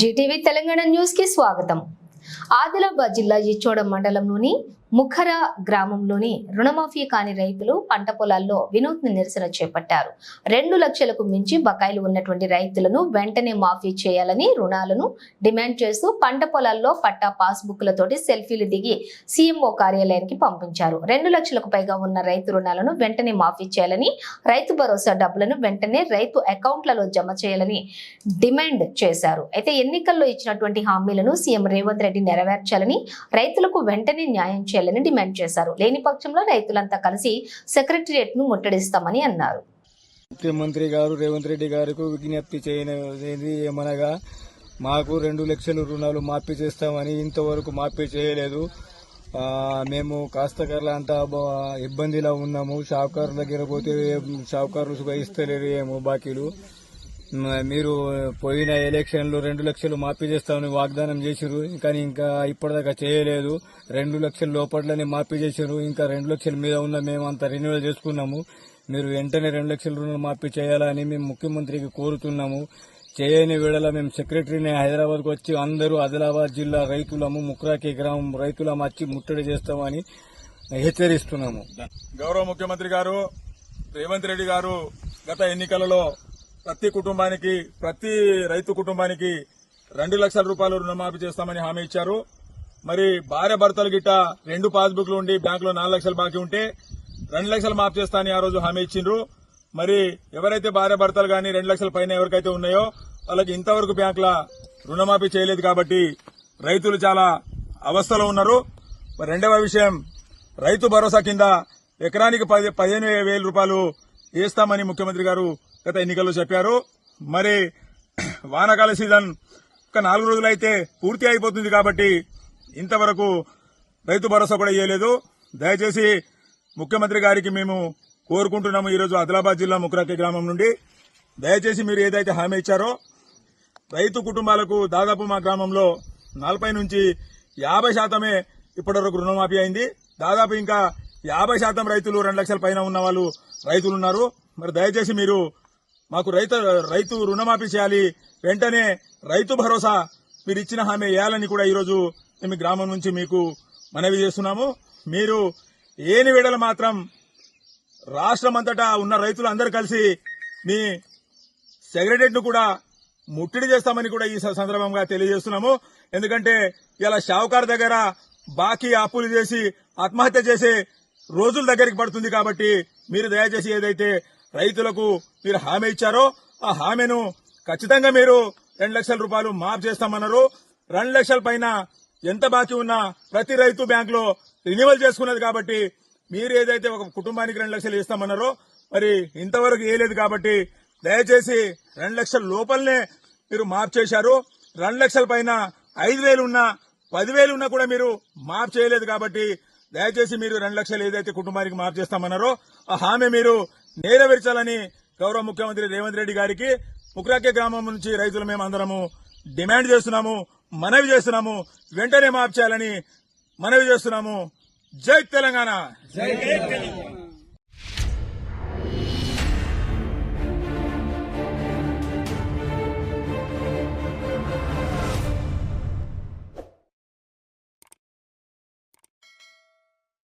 Zee TV Telangana న్యూస్కి స్వాగతం. ఆదిలాబాద్ జిల్లా ఇచ్చోడ మండలంలోని ముఖర గ్రామంలోని రుణమాఫీ కాని రైతులు పంట పొలాల్లో వినూత్న నిరసన చేపట్టారు. రెండు లక్షలకు మించి బకాయిలు ఉన్నటువంటి రైతులను వెంటనే మాఫీ చేయాలని రుణాలను డిమాండ్ చేస్తూ పంట పొలాల్లో పట్టా పాస్బుక్లతోటి సెల్ఫీలు దిగి సీఎంఓ కార్యాలయానికి పంపించారు. రెండు లక్షలకు పైగా ఉన్న రైతు రుణాలను వెంటనే మాఫీ చేయాలని రైతు భరోసా డబ్బులను వెంటనే రైతు అకౌంట్లలో జమ చేయాలని డిమాండ్ చేశారు. అయితే ఎన్నికల్లో ఇచ్చినటువంటి హామీలను సీఎం రేవంత్ రెడ్డి నెరవేర్చాలని రైతులకు వెంటనే న్యాయం చేయాలని డిమాండ్ చేశారు. లేని పక్షంలో రైతులంతా కలిసి సెక్రటరియట్ను ముట్టడిస్తామని అన్నారు. ముఖ్యమంత్రి గారు రేవంత్ రెడ్డి గారికి విజ్ఞప్తి చేయనిది ఏమనగా మాకు రెండు లక్షల రుణాలు మాఫీ చేస్తామని ఇంతవరకు మాఫీ చేయలేదు. మేము కాస్తకర్ల అంతా బ- ఇబ్బందిలో ఉన్నాము. షావుకారుల దగ్గర పోతే షాప్కారులు ఇస్తలేరు ఏమో బాకీలు. మీరు పోయిన ఎలక్షన్లో రెండు లక్షలు మాఫీ చేస్తామని వాగ్దానం చేసిరు కానీ ఇంకా ఇప్పటిదాకా చేయలేదు. రెండు లక్షల లోపట్లనే మాఫీ చేసిరు ఇంకా రెండు లక్షల మీద ఉన్న మేము అంత రెన్యువల్ చేసుకున్నాము. మీరు వెంటనే రెండు లక్షల రుణాలు మాఫీ చేయాలని మేము ముఖ్యమంత్రికి కోరుతున్నాము. చేయని వేళలో మేము సెక్రటరీని హైదరాబాద్కు వచ్చి అందరూ ఆదిలాబాద్ జిల్లా రైతులము ముక్రాకి గ్రామం రైతులము వచ్చి ముట్టడి చేస్తామని హెచ్చరిస్తున్నాము. గౌరవ ముఖ్యమంత్రి గారు రేవంత్ రెడ్డి గారు గత ఎన్నికలలో ప్రతి కుటుంబానికి ప్రతి రైతు కుటుంబానికి రెండు లక్షల రూపాయలు రుణమాఫీ చేస్తామని హామీ ఇచ్చారు. మరి భార్య భర్తలు గిట్ట రెండు పాస్బుక్లు ఉండి బ్యాంకులో నాలుగు లక్షలు బాకీ ఉంటే రెండు లక్షలు మాఫీ చేస్తామని ఆ రోజు హామీ ఇచ్చిండ్రు. మరి ఎవరైతే భార్య భర్తలు కానీ రెండు లక్షల పైన ఎవరికైతే ఉన్నాయో వాళ్ళకి ఇంతవరకు బ్యాంకుల రుణమాఫీ చేయలేదు కాబట్టి రైతులు చాలా అవస్థలో ఉన్నారు. మరి రెండవ విషయం రైతు భరోసా కింద ఎకరానికి పది పదిహేను వేల రూపాయలు వేస్తామని ముఖ్యమంత్రి గారు గత ఎన్నికల్లో చెప్పారు. మరి వానాకాల సీజన్ ఒక నాలుగు రోజులైతే పూర్తి అయిపోతుంది కాబట్టి ఇంతవరకు రైతు భరోసా కూడా ఇవ్వలేదు దయచేసి ముఖ్యమంత్రి గారికి మేము కోరుకుంటున్నాము ఈరోజు ఆదిలాబాద్ జిల్లా ముక్రాకి గ్రామం నుండి. దయచేసి మీరు ఏదైతే హామీ ఇచ్చారో రైతు కుటుంబాలకు దాదాపు మా గ్రామంలో నలభై నుంచి యాభై శాతమే ఇప్పటివరకు రుణమాఫీ అయింది. దాదాపు ఇంకా యాభై శాతం రైతులు రెండు లక్షల పైన ఉన్న వాళ్ళు రైతులు ఉన్నారు మరి దయచేసి మీరు మాకు రైతు రైతు రుణమాఫీ చేయాలి. వెంటనే రైతు భరోసా మీరు ఇచ్చిన హామీ వేయాలని కూడా ఈరోజు మేము గ్రామం నుంచి మీకు మనవి చేస్తున్నాము. మీరు ఏని వేడలు మాత్రం రాష్ట్రమంతటా ఉన్న రైతులు అందరు కలిసి మీ సెక్రటరియట్ కూడా ముట్టడి చేస్తామని కూడా ఈ స- సందర్భంగా తెలియజేస్తున్నాము. ఎందుకంటే ఇలా షావుకార్ దగ్గర బాకీ అప్పులు చేసి ఆత్మహత్య చేసే రోజుల దగ్గరికి పడుతుంది కాబట్టి మీరు దయచేసి ఏదైతే రైతులకు మీరు హామీ ఇచ్చారో ఆ హామీను ఖచ్చితంగా మీరు రెండు లక్షల రూపాయలు మాఫ్ చేస్తామన్నారు. రెండు లక్షల పైన ఎంత బాకీ ఉన్నా ప్రతి రైతు బ్యాంక్లో రినివల్ చేసుకున్నది కాబట్టి మీరు ఏదైతే ఒక కుటుంబానికి రెండు లక్షలు ఇస్తామన్నారో మరి ఇంతవరకు వేయలేదు కాబట్టి దయచేసి రెండు లక్షల లోపలనే మీరు మాఫ్ చేశారు. రెండు లక్షల పైన ఐదు వేలు ఉన్నా పదివేలు ఉన్నా కూడా మీరు మాఫ్ చేయలేదు కాబట్టి దయచేసి మీరు రెండు లక్షలు ఏదైతే కుటుంబానికి మాఫ్ చేస్తామన్నారో ఆ హామీ మీరు నెరవేర్చాలని గౌరవ ముఖ్యమంత్రి రేవంత్ రెడ్డి గారికి ముక్రాకే గ్రామం నుంచి రైతులు మేము అందరము డిమాండ్ చేస్తున్నాము మనవి చేస్తున్నాము వెంటనే మాఫ్ చేయాలని మనవి చేస్తున్నాము. జై తెలంగాణ!